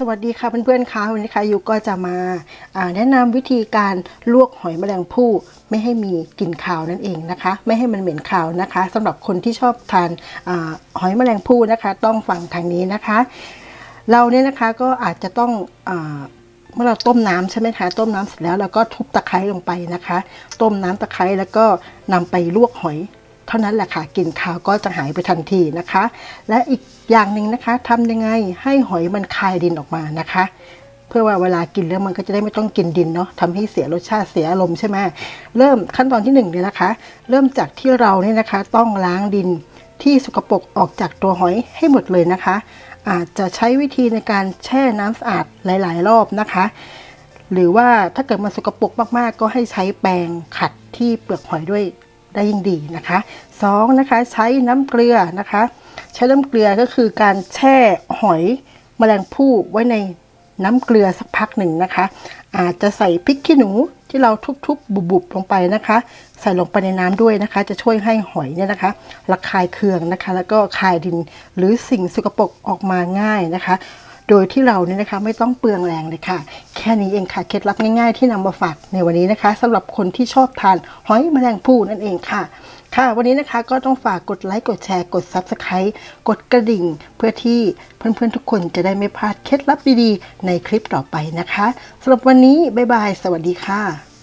สวัสดีค่ะเพื่อนๆคะวันนี้ค่ะยูก็จะมาาแนะนำวิธีการลวกหอยแมลงภู่ไม่ให้มีกลิ่นคาวนั่นเองนะคะ ไม่ให้มันเหม็นคาวนะคะสำหรับคนที่ชอบทานอาหอยแมลงภู่นะคะ ต้องฟังทางนี้นะคะ เราเนี่ยนะคะก็อาจจะต้องอเมื่อเราต้มน้ำใช่ไหมคะต้มน้ำเสร็จแล้วเราก็ทุบตะไคร้ลงไปนะคะ ต้มน้ำตะไคร้แล้วก็นำไปลวกหอย เท่านั้นแหละค่ะกลิ่นคาวก็จะหายไปทันทีนะคะ และอีกอย่างหนึ่งนะคะทำยังไงให้หอยมันคายดินออกมานะคะ เพื่อว่าเวลากินแล้วมันก็จะได้ไม่ต้องกินดินเนาะทำให้เสียรสชาติเสียอารมณ์ใช่ไหมเริ่มขั้นตอนที่หนึ่งเนี่ยนะคะ เริ่มจากที่เราเนี่ยนะคะ ต้องล้างดินที่สกปรกออกจากตัวหอยให้หมดเลยนะคะ อาจจะใช้วิธีในการแช่น้ำสะอาดหลาย ๆ รอบนะคะ หรือว่าถ้าเกิดมันสกปรกมาก ๆ ก็ให้ใช้แปรงขัดที่เปลือกหอยด้วย ได้ยิ่งดีนะคะสองนะคะใช้น้ำเกลือนะคะ ใช้น้ำเกลือก็คือการแช่หอยแมลงภู่ไว้ในน้ำเกลือสักพักหนึ่งนะคะ อาจจะใส่พริกขี้หนูที่เราทุบๆบุบๆลงไปนะคะ ใส่ลงไปในน้ำด้วยนะคะ จะช่วยให้หอยเนี่ยนะคะระคายเคืองนะคะ แล้วก็คายดินหรือสิ่งสกปรกออกมาง่ายนะคะ โดยที่เราเนี่ยนะคะไม่ต้องเปลืองแรงเลยค่ะ ค่นี้เองค่ะ เคล็ดลับง่ายๆที่นำมาฝากในวันนี้นะคะสำหรับคนที่ชอบทานหอยแมลงภู่นั่นเองค่ะ ค่ะ วันนี้นะคะก็ต้องฝากกดไลค์กดแชร์กด Subscribe กดกระดิ่ง เพื่อที่เพื่อนๆทุกคนจะได้ไม่พลาดเคล็ดลับดีๆ ในคลิปต่อไปนะคะสำหรับวันนี้บ๊ายบาย สวัสดีค่ะ